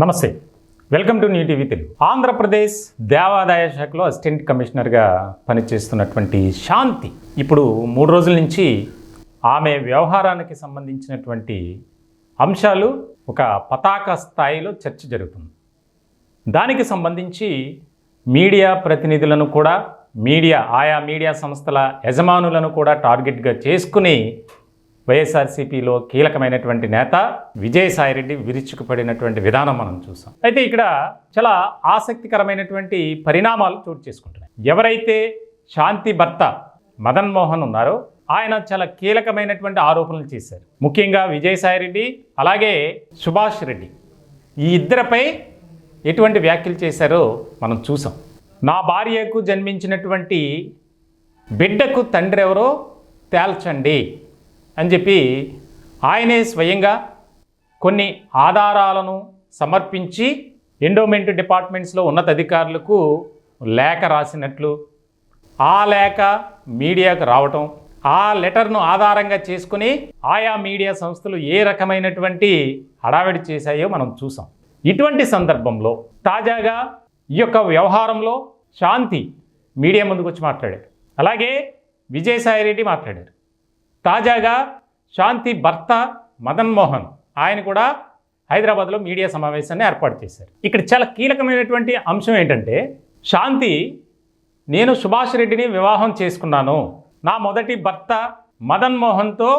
నమస్తే. Welcome to new TV Telugu. Andhra Pradesh దేవాదాయ శాఖలో అసిస్టెంట్ కమిషనర్గా పనిచేస్తున్నటువంటి శాంతి ఇప్పుడు మూడు రోజుల నుంచి ఆమె వ్యవహారానికి సంబంధించినటువంటి అంశాలు ఒక పతాక స్థాయిలో చర్చ జరుగుతుంది. దానికి సంబంధించి మీడియా ప్రతినిధులను కూడా మీడియా ఆయా మీడియా సంస్థల యజమానులను కూడా టార్గెట్గా చేసుకుని వైఎస్ఆర్సీపీలో కీలకమైనటువంటి నేత విజయసాయిరెడ్డి విరుచుకుపడినటువంటి విధానం మనం చూసాం. అయితే ఇక్కడ చాలా ఆసక్తికరమైనటువంటి పరిణామాలు చోటు చేసుకుంటున్నాయి. ఎవరైతే శాంతి భర్త మదన్ మోహన్ ఉన్నారో ఆయన చాలా కీలకమైనటువంటి ఆరోపణలు చేశారు. ముఖ్యంగా విజయసాయిరెడ్డి అలాగే సుభాష్ రెడ్డి. ఈ ఇద్దరిపై ఎటువంటి వ్యాఖ్యలు చేశారో మనం చూసాం. నా భార్యకు జన్మించినటువంటి బిడ్డకు తండ్రి ఎవరో తేల్చండి. అని చెప్పి ఆయనే స్వయంగా కొన్ని ఆధారాలను సమర్పించి ఎండోమెంట్ డిపార్ట్మెంట్స్లో ఉన్నతాధికారులకు లేఖ రాసినట్లు ఆ లేఖ మీడియాకు రావటం ఆ లెటర్ను ఆధారంగా చేసుకుని ఆయా మీడియా సంస్థలు ఏ రకమైనటువంటి హడావిడి చేశాయో మనం చూసాం. ఇటువంటి సందర్భంలో తాజాగా ఈ యొక్క వ్యవహారంలో శాంతి మీడియా ముందుకు వచ్చి మాట్లాడారు అలాగే విజయసాయిరెడ్డి మాట్లాడారు. తాజాగా శాంతి భర్త మదన్ మోహన్ ఆయన కూడా హైదరాబాద్లో మీడియా సమావేశాన్ని ఏర్పాటు చేశారు. ఇక్కడ చాలా కీలకమైనటువంటి అంశం ఏంటంటే శాంతి నేను సుభాష్ రెడ్డిని వివాహం చేసుకున్నాను. నా మొదటి భర్త మదన్ మోహన్తో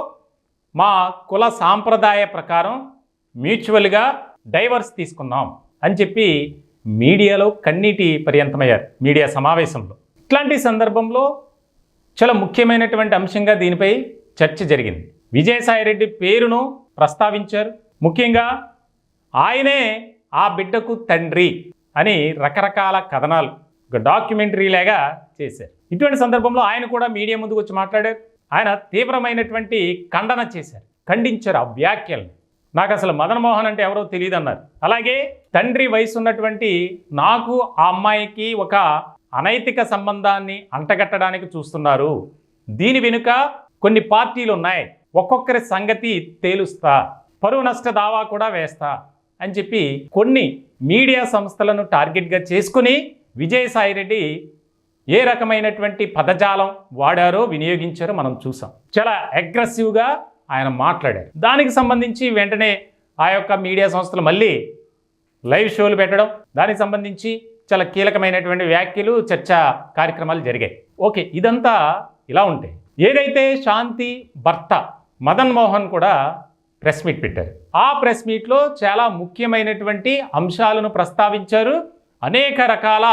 మా కుల సాంప్రదాయ ప్రకారం మ్యూచువల్గా డైవర్స్ తీసుకున్నాం అని చెప్పి మీడియాలో కన్నీటి పర్యంతమయ్యారు మీడియా సమావేశంలో. ఇట్లాంటి సందర్భంలో చాలా ముఖ్యమైనటువంటి అంశంగా దీనిపై చర్చ జరిగింది. విజయసాయిరెడ్డి పేరును ప్రస్తావించారు. ముఖ్యంగా ఆయనే ఆ బిడ్డకు తండ్రి అని రకరకాల కథనాలు ఒక డాక్యుమెంటరీ చేశారు. ఇటువంటి సందర్భంలో ఆయన కూడా మీడియా ముందుకు వచ్చి మాట్లాడారు. ఆయన తీవ్రమైనటువంటి ఖండన చేశారు. ఖండించారు ఆ వ్యాఖ్యలను. నాకు అసలు మదన్ మోహన్ అంటే ఎవరో తెలియదు అన్నారు అలాగే తండ్రి వయసు ఉన్నటువంటి నాకు ఆ అమ్మాయికి ఒక అనైతిక సంబంధాన్ని అంటగట్టడానికి చూస్తున్నారు. దీని వెనుక కొన్ని పార్టీలు ఉన్నాయి ఒక్కొక్కరి సంగతి తేలుస్తా. పరువు నష్ట దావా కూడా వేస్తా అని చెప్పి కొన్ని మీడియా సంస్థలను టార్గెట్గా చేసుకుని విజయసాయిరెడ్డి ఏ రకమైనటువంటి పదజాలం వాడారో వినియోగించారో మనం చూసాం. చాలా అగ్రెసివ్గా ఆయన మాట్లాడారు. దానికి సంబంధించి వెంటనే ఆ యొక్క మీడియా సంస్థలు మళ్ళీ లైవ్ షోలు పెట్టడం దానికి సంబంధించి చాలా కీలకమైనటువంటి వ్యాఖ్యలు చర్చా కార్యక్రమాలు జరిగాయి. ఓకే ఇదంతా ఇలా ఉంటాయి ఏదైతే శాంతి భర్త మదన్ మోహన్ కూడా ప్రెస్ మీట్ పెట్టారు. ఆ ప్రెస్ మీట్లో చాలా ముఖ్యమైనటువంటి అంశాలను ప్రస్తావించారు. అనేక రకాల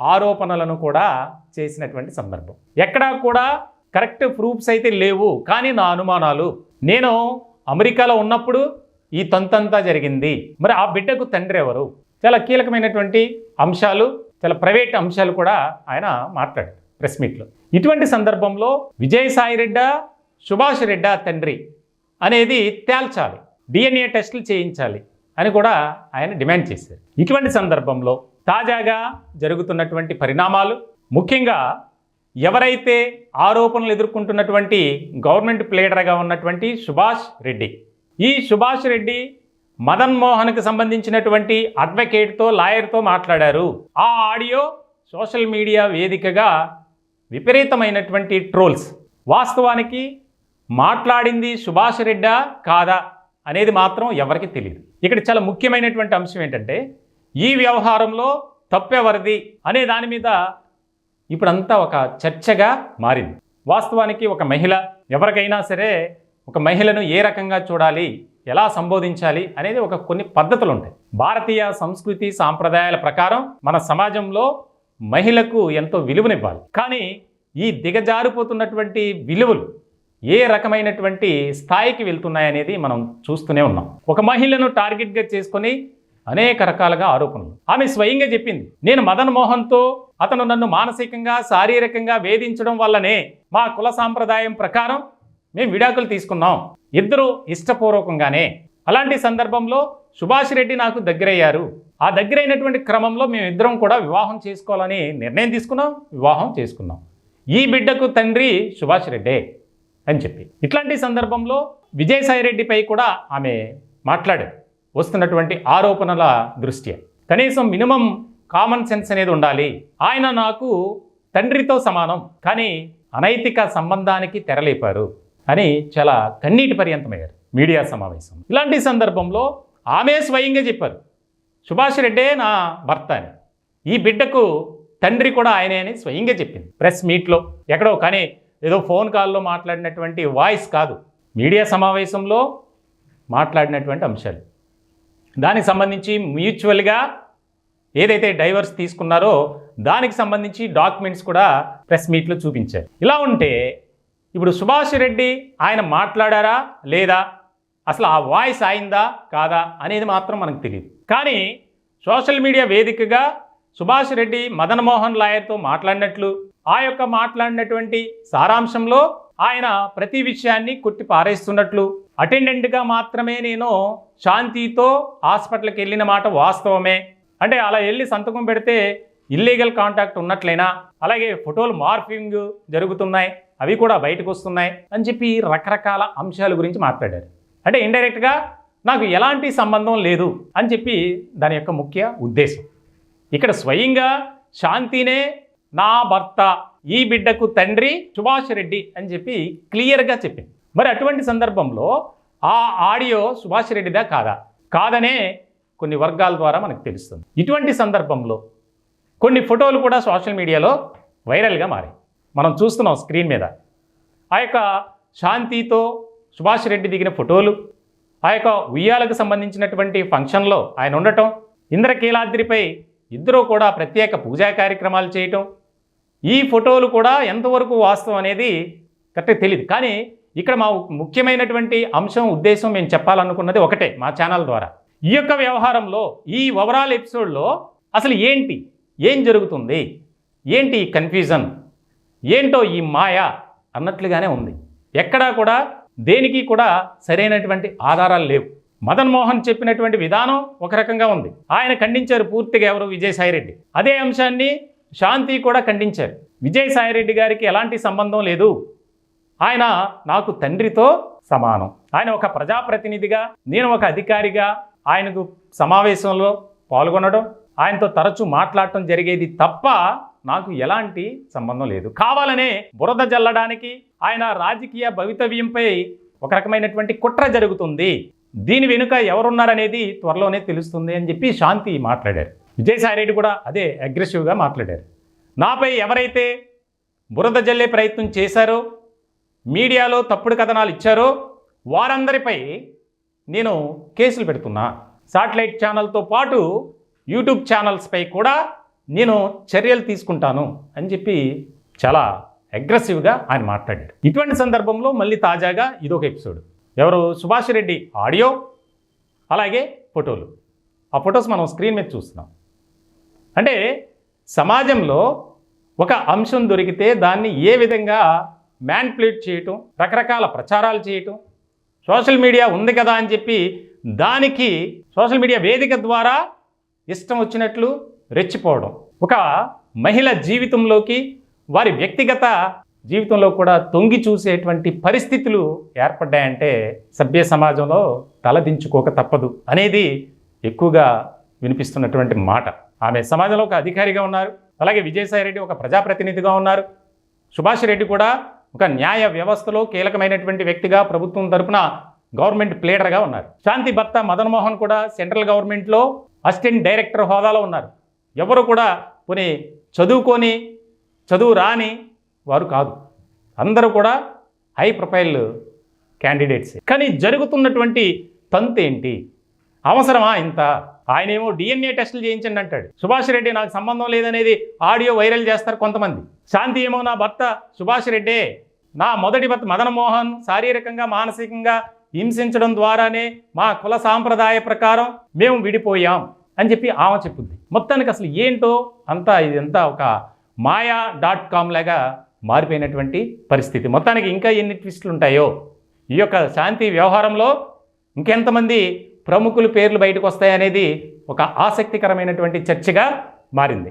ఆరోపణలను కూడా చేసినటువంటి సందర్భం. ఎక్కడా కూడా కరెక్ట్ ప్రూఫ్స్ అయితే లేవు. కానీ నా అనుమానాలు నేను అమెరికాలో ఉన్నప్పుడు ఈ తంతంతా జరిగింది. మరి ఆ బిడ్డకు తండ్రి ఎవరు? చాలా కీలకమైనటువంటి అంశాలు చాలా ప్రైవేట్ అంశాలు కూడా ఆయన మాట్లాడారు ప్రెస్ మీట్లో. ఇటువంటి సందర్భంలో విజయసాయి రెడ్డా సుభాష్ రెడ్డా తండ్రి అనేది తేల్చాలి. డిఎన్ఏ టెస్టులు చేయించాలి అని కూడా ఆయన డిమాండ్ చేశారు. ఇటువంటి సందర్భంలో తాజాగా జరుగుతున్నటువంటి పరిణామాలు ముఖ్యంగా ఎవరైతే ఆరోపణలు ఎదుర్కొంటున్నటువంటి గవర్నమెంట్ ప్లేడర్గా ఉన్నటువంటి సుభాష్ రెడ్డి ఈ సుభాష్ రెడ్డి మదన్ మోహన్కి సంబంధించినటువంటి అడ్వకేట్తో లాయర్తో మాట్లాడారు. ఆ ఆడియో సోషల్ మీడియా వేదికగా విపరీతమైనటువంటి ట్రోల్స్. వాస్తవానికి మాట్లాడింది సుభాష్ రెడ్డా కాదా అనేది మాత్రం ఎవరికి తెలియదు ఇక్కడ చాలా ముఖ్యమైనటువంటి అంశం ఏంటంటే ఈ వ్యవహారంలో తప్పెవరిది అనే దాని మీద ఇప్పుడంతా ఒక చర్చగా మారింది. వాస్తవానికి ఒక మహిళ ఎవరికైనా సరే ఒక మహిళను ఏ రకంగా చూడాలి ఎలా సంబోధించాలి అనేది ఒక కొన్ని పద్ధతులు ఉంటాయి భారతీయ సంస్కృతి సాంప్రదాయాల ప్రకారం మన సమాజంలో మహిళకు ఎంతో విలువనివ్వాలి. కానీ ఈ దిగజారిపోతున్నటువంటి విలువలు ఏ రకమైనటువంటి స్థాయికి వెళ్తున్నాయనేది మనం చూస్తూనే ఉన్నాం. ఒక మహిళను టార్గెట్గా చేసుకొని అనేక రకాలుగా ఆరోపణలు. ఆమె స్వయంగా చెప్పింది నేను మదన్ మోహన్తో అతను నన్ను మానసికంగా శారీరకంగా వేధించడం వల్లనే మా కుల సాంప్రదాయం ప్రకారం మేము విడాకులు తీసుకున్నాం. ఇద్దరు ఇష్టపూర్వకంగానే. అలాంటి సందర్భంలో సుభాష్ రెడ్డి నాకు దగ్గరయ్యారు. ఆ దగ్గరైనటువంటి క్రమంలో మేము ఇద్దరం కూడా వివాహం చేసుకోవాలని నిర్ణయం తీసుకున్నాం వివాహం చేసుకున్నాం. ఈ బిడ్డకు తండ్రి సుభాష్ రెడ్డే అని చెప్పి. ఇట్లాంటి సందర్భంలో విజయసాయి రెడ్డిపై కూడా ఆమె మాట్లాడారు. వస్తున్నటువంటి ఆరోపణల దృష్ట్యా. కనీసం మినిమం కామన్ సెన్స్ అనేది ఉండాలి. ఆయన నాకు తండ్రితో సమానం కానీ అనైతిక సంబంధానికి తెరలేపారు అని చాలా కన్నీటి పర్యంతమయ్యారు మీడియా సమావేశం ఇలాంటి సందర్భంలో ఆమె స్వయంగా చెప్పారు. సుభాష్ రెడ్డే నా భర్త అని. ఈ బిడ్డకు తండ్రి కూడా ఆయనే అని స్వయంగా చెప్పింది. ప్రెస్ మీట్లో ఎక్కడో కానీ ఏదో ఫోన్ కాల్లో మాట్లాడినటువంటి వాయిస్ కాదు. మీడియా సమావేశంలో మాట్లాడినటువంటి అంశాలు. దానికి సంబంధించి మ్యూచువల్గా ఏదైతే డైవర్స్ తీసుకున్నారో దానికి సంబంధించి డాక్యుమెంట్స్ కూడా ప్రెస్ మీట్లో చూపించారు. ఇలా ఉంటే ఇప్పుడు సుభాష్ రెడ్డి ఆయన మాట్లాడారా లేదా? అసలు ఆ వాయిస్ అయిందా కాదా అనేది మాత్రం మనకు తెలియదు కానీ సోషల్ మీడియా వేదికగా సుభాష్ రెడ్డి మదన్ మోహన్ లాయర్తో మాట్లాడినట్లు ఆ యొక్క మాట్లాడినటువంటి సారాంశంలో ఆయన ప్రతి విషయాన్ని కొట్టి పారేస్తున్నట్లు. అటెండెంట్గా మాత్రమే నేను శాంతితో హాస్పిటల్కి వెళ్ళిన మాట వాస్తవమే. అంటే అలా వెళ్ళి సంతకం పెడితే ఇల్లీగల్ కాంటాక్ట్ ఉన్నట్లయినా అలాగే ఫోటోలు మార్ఫింగ్ జరుగుతున్నాయి అవి కూడా బయటకు వస్తున్నాయి అని చెప్పి రకరకాల అంశాల గురించి మాట్లాడారు. అంటే ఇండైరెక్ట్గా నాకు ఎలాంటి సంబంధం లేదు అని చెప్పి దాని యొక్క ముఖ్య ఉద్దేశం. ఇక్కడ స్వయంగా శాంతినే నా భర్త ఈ బిడ్డకు తండ్రి సుభాష్ రెడ్డి అని చెప్పి క్లియర్గా చెప్పింది. మరి అటువంటి సందర్భంలో ఆ ఆడియో సుభాష్ రెడ్డిదా కాదా? కాదనే కొన్ని వర్గాల ద్వారా మనకు తెలుస్తుంది. ఇటువంటి సందర్భంలో కొన్ని ఫోటోలు కూడా సోషల్ మీడియాలో వైరల్గా మారాయి. మనం చూస్తున్నాం స్క్రీన్ మీద. ఆ యొక్క శాంతితో సుభాష్ రెడ్డి దిగిన ఫోటోలు ఆ యొక్క ఉయ్యాలకు సంబంధించినటువంటి ఫంక్షన్లో ఆయన ఉండటం ఇంద్రకీలాద్రిపై ఇద్దరూ కూడా ప్రత్యేక పూజా కార్యక్రమాలు చేయటం ఈ ఫోటోలు కూడా ఎంతవరకు వాస్తవం అనేది కరెక్ట్గా తెలియదు కానీ ఇక్కడ మా ముఖ్యమైనటువంటి అంశం ఉద్దేశం మేము చెప్పాలనుకున్నది ఒకటే మా ఛానల్ ద్వారా. ఈ యొక్క వ్యవహారంలో ఈ ఓవరాల్ ఎపిసోడ్లో అసలు ఏంటి? ఏం జరుగుతుంది? ఏంటి ఈ కన్ఫ్యూజన్ ఏంటో ఈ మాయ? అన్నట్లుగానే ఉంది. ఎక్కడా కూడా దేనికి కూడా సరైనటువంటి ఆధారాలు లేవు. మదన్ మోహన్ చెప్పినటువంటి విధానం ఒక రకంగా ఉంది. ఆయన ఖండించారు పూర్తిగా ఎవరు? విజయసాయిరెడ్డి. అదే అంశాన్ని శాంతి కూడా ఖండించారు. విజయసాయిరెడ్డి గారికి ఎలాంటి సంబంధం లేదు. ఆయన నాకు తండ్రితో సమానం. ఆయన ఒక ప్రజాప్రతినిధిగా నేను ఒక అధికారిగా ఆయనకు సమావేశంలో పాల్గొనడం ఆయనతో తరచూ మాట్లాడటం జరిగేది తప్ప నాకు ఎలాంటి సంబంధం లేదు. కావాలనే బురద జల్లడానికి ఆయన రాజకీయ భవితవ్యంపై ఒక రకమైనటువంటి కుట్ర జరుగుతుంది. దీని వెనుక ఎవరున్నారనేది త్వరలోనే తెలుస్తుంది అని చెప్పి శాంతి మాట్లాడారు. విజయసాయిరెడ్డి కూడా అదే అగ్రెసివ్గా మాట్లాడారు. నాపై ఎవరైతే బురద జల్లే ప్రయత్నం చేశారో మీడియాలో తప్పుడు కథనాలు ఇచ్చారో వారందరిపై నేను కేసులు పెడుతున్నా. సాటిలైట్ ఛానల్తో పాటు యూట్యూబ్ ఛానల్స్పై కూడా నేను చర్యలు తీసుకుంటాను అని చెప్పి చాలా అగ్రెసివ్గా ఆయన మాట్లాడాడు. ఇటువంటి సందర్భంలో మళ్ళీ తాజాగా ఇదొక ఎపిసోడ్. ఎవరు? సుభాష్ రెడ్డి ఆడియో అలాగే ఫోటోలు. ఆ ఫొటోస్ మనం స్క్రీన్ మీద చూస్తున్నాం. అంటే సమాజంలో ఒక అంశం దొరికితే దాన్ని ఏ విధంగా మ్యాన్పులేట్ చేయటం రకరకాల ప్రచారాలు చేయటం సోషల్ మీడియా ఉంది కదా అని చెప్పి దానికి సోషల్ మీడియా వేదిక ద్వారా ఇష్టం వచ్చినట్లు రెచ్చిపోవడం. ఒక మహిళ జీవితంలోకి వారి వ్యక్తిగత జీవితంలో కూడా తొంగి చూసేటువంటి పరిస్థితులు ఏర్పడ్డాయంటే సభ్య సమాజంలో తలదించుకోక తప్పదు అనేది ఎక్కువగా వినిపిస్తున్నటువంటి మాట. ఆమె సమాజంలో ఒక అధికారిగా ఉన్నారు. అలాగే విజయసాయి రెడ్డి ఒక ప్రజాప్రతినిధిగా ఉన్నారు. సుభాష్ రెడ్డి కూడా ఒక న్యాయ వ్యవస్థలో కీలకమైనటువంటి వ్యక్తిగా ప్రభుత్వం తరపున గవర్నమెంట్ ప్లేడర్గా ఉన్నారు. శాంతి భర్త మదన్మోహన్ కూడా సెంట్రల్ గవర్నమెంట్లో అసిస్టెంట్ డైరెక్టర్ హోదాలో ఉన్నారు. ఎవరు కూడా పోనీ చదువుకొని చదువు రాని వారు కాదు. అందరూ కూడా హై ప్రొఫైల్ క్యాండిడేట్స్. కానీ జరుగుతున్నటువంటి తంతు ఏంటి? అవసరమా ఇంత? ఆయనేమో డిఎన్ఏ టెస్టులు చేయించండి అంటాడు. సుభాష్ రెడ్డి నాకు సంబంధం లేదనేది ఆడియో వైరల్ చేస్తారు కొంతమంది. శాంతి ఏమో నా భర్త సుభాష్ రెడ్డే. నా మొదటి భర్త మదనమోహన్ శారీరకంగా మానసికంగా హింసించడం ద్వారానే మా కుల సాంప్రదాయ ప్రకారం మేము విడిపోయాం. అని చెప్పి ఆమె చెప్పుద్ది. మొత్తానికి అసలు ఏంటో అంతా ఇదంతా ఒక మాయా డాట్ కామ్ లాగా మారిపోయినటువంటి పరిస్థితి. మొత్తానికి ఇంకా ఎన్ని ట్విస్టులు ఉంటాయో? ఈ యొక్క శాంతి వ్యవహారంలో ఇంకెంతమంది ప్రముఖుల పేర్లు బయటకు వస్తాయనేది ఒక ఆసక్తికరమైనటువంటి చర్చగా మారింది.